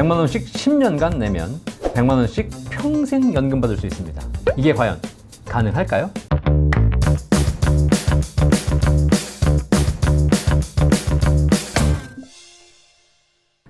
100만 원씩 10년간 내면 100만 원씩 평생 연금 받을 수 있습니다. 이게 과연 가능할까요?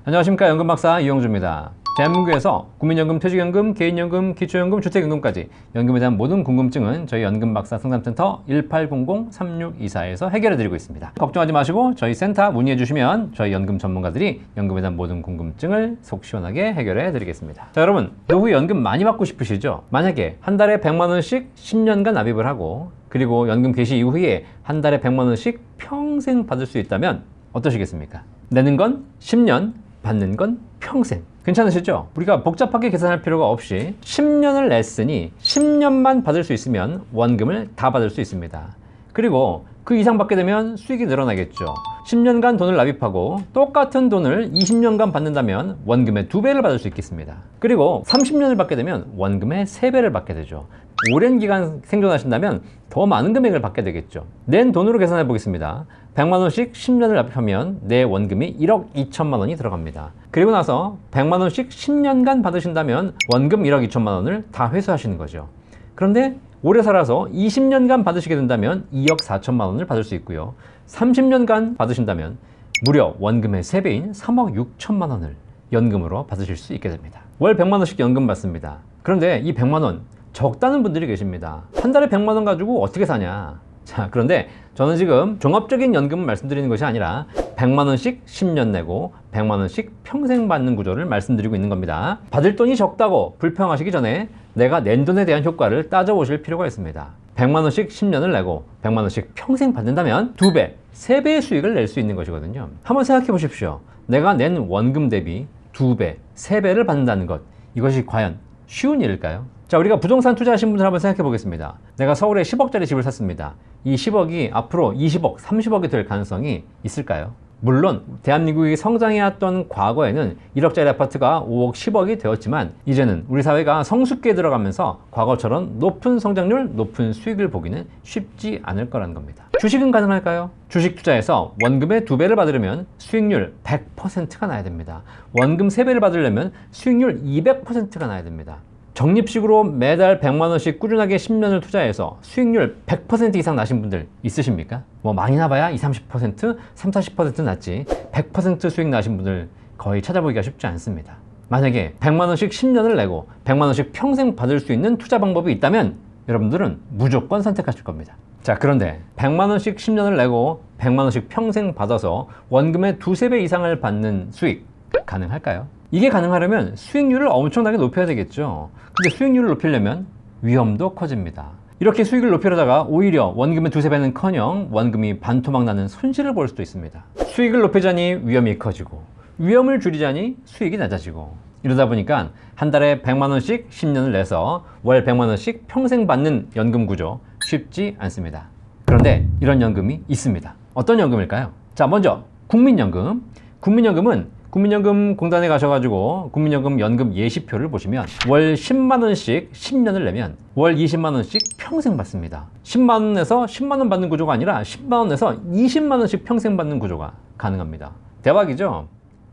안녕하십니까 연금 박사 이영주입니다. 대한민국에서 국민연금, 퇴직연금, 개인연금, 기초연금, 주택연금까지 연금에 대한 모든 궁금증은 저희 연금박사 상담센터 1800-3624에서 해결해드리고 있습니다. 걱정하지 마시고 저희 센터 문의해 주시면 저희 연금 전문가들이 연금에 대한 모든 궁금증을 속 시원하게 해결해 드리겠습니다. 자 여러분 노후 연금 많이 받고 싶으시죠? 만약에 한 달에 100만 원씩 10년간 납입을 하고 그리고 연금 개시 이후에 한 달에 100만 원씩 평생 받을 수 있다면 어떠시겠습니까? 내는 건 10년, 받는 건 평생. 괜찮으시죠? 우리가 복잡하게 계산할 필요가 없이 10년을 냈으니 10년만 받을 수 있으면 원금을 다 받을 수 있습니다. 그리고 그 이상 받게 되면 수익이 늘어나겠죠. 10년간 돈을 납입하고 똑같은 돈을 20년간 받는다면 원금의 두 배를 받을 수 있겠습니다. 그리고 30년을 받게 되면 원금의 세 배를 받게 되죠. 오랜 기간 생존하신다면 더 많은 금액을 받게 되겠죠. 낸 돈으로 계산해 보겠습니다. 100만 원씩 10년을 납입하면 내 원금이 1억 2천만 원이 들어갑니다. 그리고 나서 100만 원씩 10년간 받으신다면 원금 1억 2천만 원을 다 회수하시는 거죠. 그런데 오래 살아서 20년간 받으시게 된다면 2억 4천만 원을 받을 수 있고요. 30년간 받으신다면 무려 원금의 3배인 3억 6천만 원을 연금으로 받으실 수 있게 됩니다. 월 100만 원씩 연금 받습니다. 그런데 이 100만 원 적다는 분들이 계십니다. 한 달에 100만 원 가지고 어떻게 사냐? 자, 그런데 저는 지금 종합적인 연금을 말씀드리는 것이 아니라 100만 원씩 10년 내고 100만 원씩 평생 받는 구조를 말씀드리고 있는 겁니다. 받을 돈이 적다고 불평하시기 전에 내가 낸 돈에 대한 효과를 따져보실 필요가 있습니다. 100만 원씩 10년을 내고 100만 원씩 평생 받는다면 2배, 3배의 수익을 낼 수 있는 것이거든요. 한번 생각해 보십시오. 내가 낸 원금 대비 2배, 3배를 받는다는 것. 이것이 과연 쉬운 일일까요? 자, 우리가 부동산 투자하신 분들 한번 생각해 보겠습니다. 내가 서울에 10억짜리 집을 샀습니다. 이 10억이 앞으로 20억, 30억이 될 가능성이 있을까요? 물론 대한민국이 성장해왔던 과거에는 1억짜리 아파트가 5억, 10억이 되었지만 이제는 우리 사회가 성숙기에 들어가면서 과거처럼 높은 성장률, 높은 수익을 보기는 쉽지 않을 거라는 겁니다. 주식은 가능할까요? 주식 투자에서 원금의 두 배를 받으려면 수익률 100%가 나야 됩니다. 원금 세 배를 받으려면 수익률 200%가 나야 됩니다. 적립식으로 매달 100만 원씩 꾸준하게 10년을 투자해서 수익률 100% 이상 나신 분들 있으십니까? 뭐 많이 나봐야 20, 30%, 3, 40% 났지 100% 수익 나신 분들 거의 찾아보기가 쉽지 않습니다. 만약에 100만 원씩 10년을 내고 100만 원씩 평생 받을 수 있는 투자 방법이 있다면 여러분들은 무조건 선택하실 겁니다. 자, 그런데 100만 원씩 10년을 내고 100만 원씩 평생 받아서 원금의 두세 배 이상을 받는 수익 가능할까요? 이게 가능하려면 수익률을 엄청나게 높여야 되겠죠. 근데 수익률을 높이려면 위험도 커집니다. 이렇게 수익을 높이려다가 오히려 원금의 두세 배는 커녕 원금이 반토막 나는 손실을 볼 수도 있습니다. 수익을 높이자니 위험이 커지고 위험을 줄이자니 수익이 낮아지고 이러다 보니까 한 달에 100만 원씩 10년을 내서 월 100만 원씩 평생 받는 연금 구조 쉽지 않습니다. 그런데 이런 연금이 있습니다. 어떤 연금일까요? 자, 먼저 국민연금. 국민연금은 국민연금 공단에 가셔가지고 국민연금 연금 예시표를 보시면 월 10만 원씩 10년을 내면 월 20만 원씩 평생 받습니다. 10만 원에서 10만 원 받는 구조가 아니라 10만 원에서 20만 원씩 평생 받는 구조가 가능합니다. 대박이죠?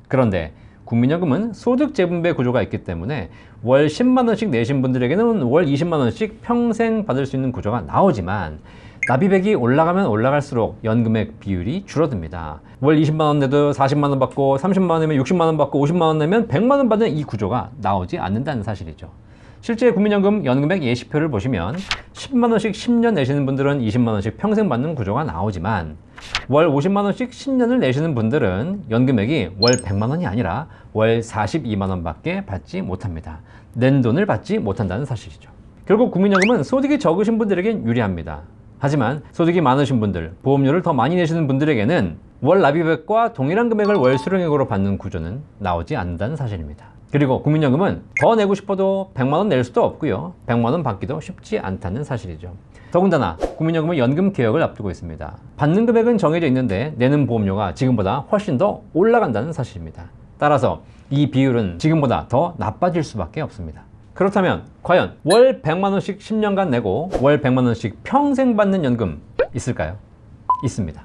그런데 국민연금은 소득 재분배 구조가 있기 때문에 월 10만 원씩 내신 분들에게는 월 20만 원씩 평생 받을 수 있는 구조가 나오지만 납입액이 올라가면 올라갈수록 연금액 비율이 줄어듭니다. 월 20만 원 내도 40만 원 받고 30만 원 내면 60만 원 받고 50만 원 내면 100만 원 받는 이 구조가 나오지 않는다는 사실이죠. 실제 국민연금 연금액 예시표를 보시면 10만 원씩 10년 내시는 분들은 20만 원씩 평생 받는 구조가 나오지만 월 50만 원씩 10년을 내시는 분들은 연금액이 월 100만 원이 아니라 월 42만 원밖에 받지 못합니다. 낸 돈을 받지 못한다는 사실이죠. 결국 국민연금은 소득이 적으신 분들에겐 유리합니다. 하지만 소득이 많으신 분들, 보험료를 더 많이 내시는 분들에게는 월 납입액과 동일한 금액을 월 수령액으로 받는 구조는 나오지 않는다는 사실입니다. 그리고 국민연금은 더 내고 싶어도 100만 원 낼 수도 없고요. 100만 원 받기도 쉽지 않다는 사실이죠. 더군다나 국민연금은 연금 개혁을 앞두고 있습니다. 받는 금액은 정해져 있는데 내는 보험료가 지금보다 훨씬 더 올라간다는 사실입니다. 따라서 이 비율은 지금보다 더 나빠질 수밖에 없습니다. 그렇다면 과연 월 100만 원씩 10년간 내고 월 100만 원씩 평생 받는 연금 있을까요? 있습니다.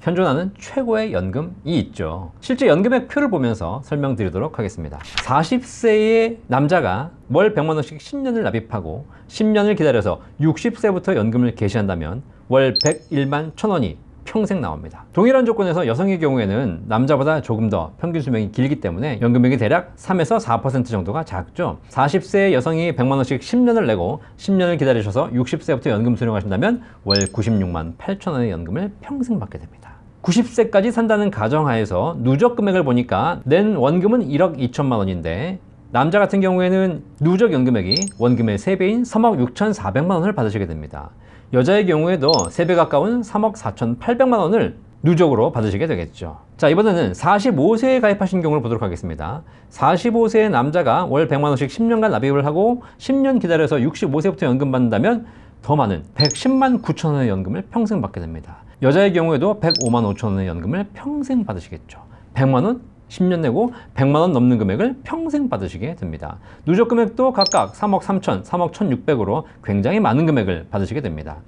현존하는 최고의 연금이 있죠. 실제 연금액 표를 보면서 설명드리도록 하겠습니다. 40세의 남자가 월 100만 원씩 10년을 납입하고 10년을 기다려서 60세부터 연금을 개시한다면 월 101만 1000원이 평생 나옵니다. 동일한 조건에서 여성의 경우에는 남자보다 조금 더 평균 수명이 길기 때문에 연금액이 대략 3에서 4% 정도가 작죠. 40세 여성이 100만 원씩 10년을 내고 10년을 기다리셔서 60세부터 연금 수령하신다면 월 96만 8천 원의 연금을 평생 받게 됩니다. 90세까지 산다는 가정하에서 누적 금액을 보니까 낸 원금은 1억 2천만 원인데 남자 같은 경우에는 누적 연금액이 원금의 3배인 3억 6,400만 원을 받으시게 됩니다. 여자의 경우에도 3배 가까운 3억 4,800만 원을 누적으로 받으시게 되겠죠. 자, 이번에는 45세에 가입하신 경우를 보도록 하겠습니다. 45세의 남자가 월 100만 원씩 10년간 납입을 하고 10년 기다려서 65세부터 연금 받는다면 더 많은 110만 9천 원의 연금을 평생 받게 됩니다. 여자의 경우에도 105만 5천 원의 연금을 평생 받으시겠죠. 100만 원 10년 내고 100만 원 넘는 금액을 평생 받으시게 됩니다. 누적 금액도 각각 3억 3천, 3억 1,600으로 굉장히 많은 금액을 받으시게 됩니다.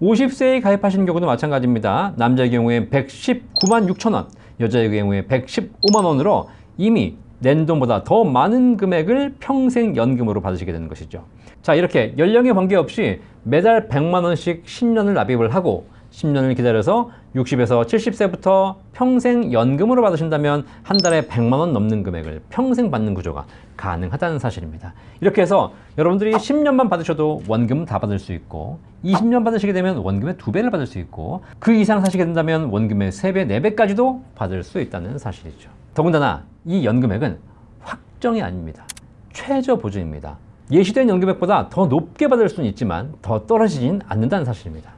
50세에 가입하신 경우도 마찬가지입니다. 남자의 경우에 119만 6천 원, 여자의 경우에 115만 원으로 이미 낸 돈보다 더 많은 금액을 평생 연금으로 받으시게 되는 것이죠. 자, 이렇게 연령에 관계없이 매달 100만 원씩 10년을 납입을 하고 10년을 기다려서 60에서 70세부터 평생 연금으로 받으신다면 한 달에 100만 원 넘는 금액을 평생 받는 구조가 가능하다는 사실입니다. 이렇게 해서 여러분들이 10년만 받으셔도 원금 다 받을 수 있고 20년 받으시게 되면 원금의 두 배를 받을 수 있고 그 이상 사시게 된다면 원금의 3배, 4배까지도 받을 수 있다는 사실이죠. 더군다나 이 연금액은 확정이 아닙니다. 최저 보증입니다. 예시된 연금액보다 더 높게 받을 수는 있지만 더 떨어지진 않는다는 사실입니다.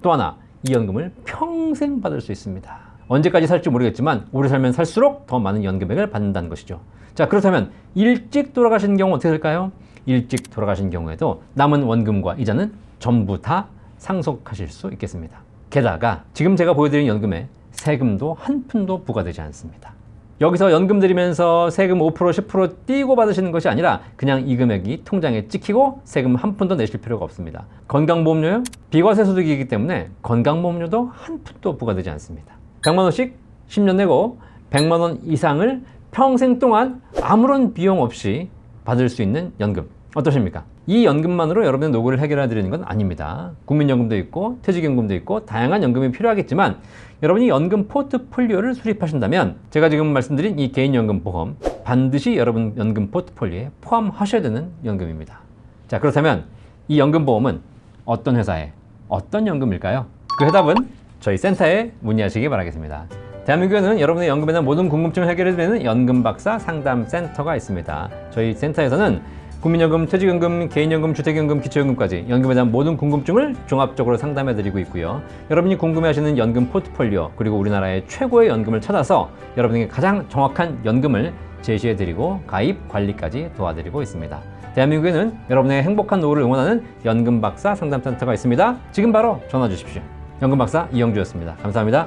또 하나 이 연금을 평생 받을 수 있습니다. 언제까지 살지 모르겠지만 오래 살면 살수록 더 많은 연금액을 받는다는 것이죠. 자 그렇다면 일찍 돌아가신 경우 어떻게 될까요? 일찍 돌아가신 경우에도 남은 원금과 이자는 전부 다 상속하실 수 있겠습니다. 게다가 지금 제가 보여드린 연금에 세금도 한 푼도 부과되지 않습니다. 여기서 연금 드리면서 세금 5% 10% 띄고 받으시는 것이 아니라 그냥 이 금액이 통장에 찍히고 세금 한 푼도 내실 필요가 없습니다. 건강보험료요? 비과세 소득이기 때문에 건강보험료도 한 푼도 부과되지 않습니다. 100만 원씩 10년 내고 100만 원 이상을 평생 동안 아무런 비용 없이 받을 수 있는 연금 어떠십니까? 이 연금만으로 여러분의 노고를 해결해 드리는 건 아닙니다. 국민연금도 있고 퇴직연금도 있고 다양한 연금이 필요하겠지만 여러분이 연금 포트폴리오를 수립하신다면 제가 지금 말씀드린 이 개인연금 보험 반드시 여러분 연금 포트폴리오에 포함하셔야 되는 연금입니다. 자 그렇다면 이 연금 보험은 어떤 회사의 어떤 연금일까요? 그 해답은 저희 센터에 문의하시기 바라겠습니다. 대한민국에는 여러분의 연금에 대한 모든 궁금증을 해결해드리는 연금박사 상담센터가 있습니다. 저희 센터에서는 국민연금, 퇴직연금, 개인연금, 주택연금, 기초연금까지 연금에 대한 모든 궁금증을 종합적으로 상담해드리고 있고요. 여러분이 궁금해하시는 연금 포트폴리오 그리고 우리나라의 최고의 연금을 찾아서 여러분에게 가장 정확한 연금을 제시해드리고 가입 관리까지 도와드리고 있습니다. 대한민국에는 여러분의 행복한 노후를 응원하는 연금박사 상담센터가 있습니다. 지금 바로 전화 주십시오. 연금박사 이영주였습니다. 감사합니다.